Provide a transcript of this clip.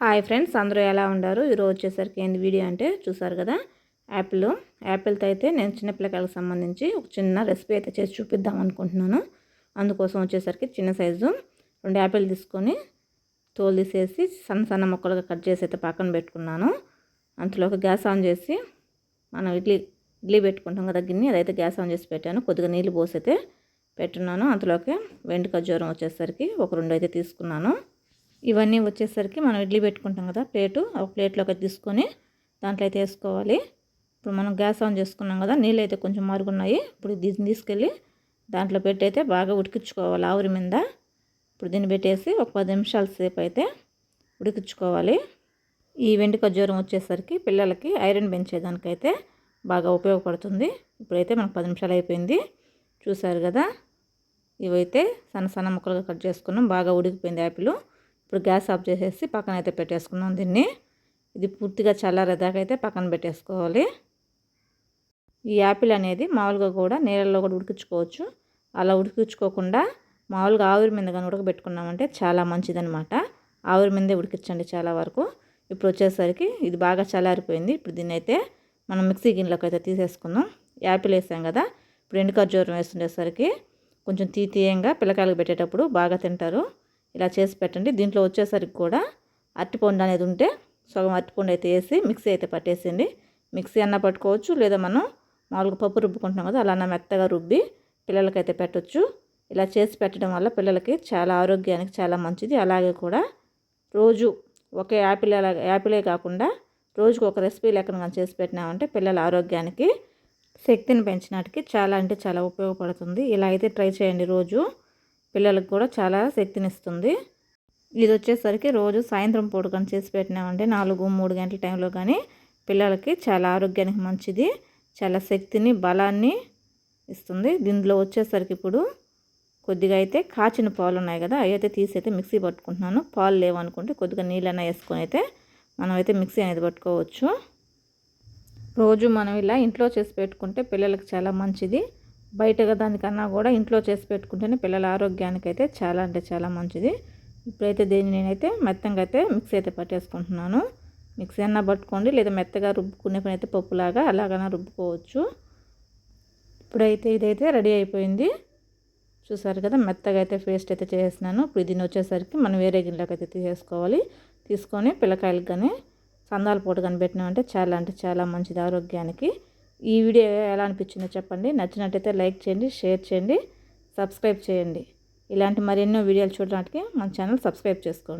Hi friends అందరూ ఎలా ఉన్నారు? ఈరోజు వచ్చేసరికి ఏంటి వీడియో అంటే చూసారు కదా? యాపిల్. యాపిల్తో అయితే నేను చిన్నపిల్లకాయలకు సంబంధించి ఒక చిన్న రెసిపీ అయితే చేసి చూపిద్దాం అనుకుంటున్నాను. అందుకోసం వచ్చేసరికి చిన్న సైజు రెండు యాపిల్ తీసుకొని తోలు తీసేసి సన్న సన్న ముక్కలుగా కట్ చేసి అయితే పక్కన పెట్టుకున్నాను. అంతలోకి గ్యాస్ ఆన్ చేసి మనం ఇడ్లీ ఇడ్లీ పెట్టుకుంటాం కదా గిన్నె అదైతే గ్యాస్ ఆన్ చేసి పెట్టాను. కొద్దిగా నీళ్ళు పోసి అయితే పెట్టున్నాను. అంతలోకి వెండి ఖర్జూరం వచ్చేసరికి ఒక రెండు అయితే తీసుకున్నాను. ఇవన్నీ వచ్చేసరికి మనం ఇడ్లీ పెట్టుకుంటాం కదా ప్లేటు. ఒక ప్లేట్లోకి తీసుకొని దాంట్లో అయితే వేసుకోవాలి. ఇప్పుడు మనం గ్యాస్ ఆన్ చేసుకున్నాం కదా నీళ్ళు అయితే కొంచెం మరుగున్నాయి. ఇప్పుడు దీన్ని తీసుకెళ్ళి దాంట్లో పెట్టి అయితే బాగా ఉడికించుకోవాలి ఆవిరి మీద. ఇప్పుడు దీన్ని పెట్టేసి ఒక పది నిమిషాల సేపు అయితే ఉడికించుకోవాలి. ఈ వెండి ఖర్జూరం వచ్చేసరికి పిల్లలకి ఐరన్ పెంచేదానికైతే బాగా ఉపయోగపడుతుంది. ఇప్పుడైతే మనకు పది నిమిషాలు అయిపోయింది. చూసారు కదా? ఇవైతే సన్న సన్న ముక్కలుగా కట్ చేసుకున్నాం. బాగా ఉడికిపోయింది యాపిల్. ఇప్పుడు గ్యాస్ ఆఫ్ చేసేసి పక్కన అయితే పెట్టేసుకున్నాం దీన్ని. ఇది పూర్తిగా చల్లారేదాకా అయితే పక్కన పెట్టేసుకోవాలి. ఈ యాపిల్ అనేది మామూలుగా కూడా నీళ్ళల్లో కూడా ఉడికించుకోవచ్చు. అలా ఉడికించుకోకుండా మామూలుగా ఆవిరి మీద కానీ ఉడకబెట్టుకున్నామంటే చాలా మంచిదనమాట ఆవిరి మీదే ఉడికించండి చాలా వరకు. ఇప్పుడు వచ్చేసరికి ఇది బాగా చల్లారిపోయింది. ఇప్పుడు దీన్ని అయితే మనం మిక్సీ గిన్నెలోకి అయితే తీసేసుకుందాం. యాపిల్ వేసాం కదా. ఇప్పుడు ఎండు ఖర్జూరం వేస్తుండేసరికి కొంచెం తీతీయంగా పిల్లకాయలకు పెట్టేటప్పుడు బాగా తింటారు. ఇలా చేసి పెట్టండి. దీంట్లో వచ్చేసరికి కూడా అరటిపండు అనేది ఉంటే సగం అరటిపండు అయితే వేసి మిక్సీ అయితే పట్టేసింది మిక్సీ అన్న పట్టుకోవచ్చు లేదా మనం మామూలుగా పప్పు రుబ్బుకుంటున్నాం కదా అలా మెత్తగా రుబ్బి పిల్లలకైతే పెట్టచ్చు. ఇలా చేసి పెట్టడం వల్ల పిల్లలకి చాలా ఆరోగ్యానికి చాలా మంచిది. అలాగే కూడా రోజు ఒకే యాపిల్ అలా యాపిలే కాకుండా రోజుకు ఒక రెసిపీ లెక్కన చేసి పెట్టినామంటే పిల్లల ఆరోగ్యానికి శక్తిని పెంచినట్టుకి చాలా అంటే చాలా ఉపయోగపడుతుంది. ఇలా అయితే ట్రై చేయండి రోజు. పిల్లలకు కూడా చాలా శక్తినిస్తుంది. ఇది వచ్చేసరికి రోజు సాయంత్రం పూట కానీ చేసి పెట్టినామంటే నాలుగు మూడు గంటల టైంలో కానీ పిల్లలకి చాలా ఆరోగ్యానికి మంచిది. చాలా శక్తిని బలాన్ని ఇస్తుంది. దీంట్లో వచ్చేసరికి ఇప్పుడు కొద్దిగా అయితే కాచిన పాలు ఉన్నాయి కదా అవి అయితే తీసి అయితే మిక్సీ పట్టుకుంటున్నాను. పాలు లేవనుకుంటే కొద్దిగా నీళ్ళైనా వేసుకొని అయితే మనం అయితే మిక్సీ అనేది పట్టుకోవచ్చు. రోజు మనం ఇలా ఇంట్లో చేసి పెట్టుకుంటే పిల్లలకి చాలా మంచిది. బయట దానికన్నా కూడా ఇంట్లో చేసి పెట్టుకుంటేనే పిల్లల ఆరోగ్యానికి అయితే చాలా అంటే చాలా మంచిది. ఇప్పుడైతే దీన్ని నేనైతే మెత్తంగా అయితే మిక్సీ అయితే పట్టేసుకుంటున్నాను. మిక్సీ అన్నా పట్టుకోండి లేదా మెత్తగా రుబ్బుకునే పని అయితే పప్పులాగా అలాగైనా రుబ్బుకోవచ్చు. ఇప్పుడైతే ఇదైతే రెడీ అయిపోయింది. చూసారు కదా మెత్తగా అయితే పేస్ట్ అయితే చేసినాను ఇప్పుడు దీన్ని వచ్చేసరికి మనం వేరే గిన్నెలోకి అయితే తీసేసుకోవాలి. తీసుకొని పిల్లకాయలకు కానీ సందాల పూట కానీ పెట్టినామంటే చాలా అంటే చాలా మంచిది ఆరోగ్యానికి. ఈ వీడియో ఎలా అనిపించిందో చెప్పండి. నచ్చినట్టయితే లైక్ చేయండి షేర్ చేయండి సబ్స్క్రైబ్ చేయండి. ఇలాంటి మరెన్నో వీడియోలు చూడడానికి మన ఛానల్ సబ్స్క్రైబ్ చేసుకోండి.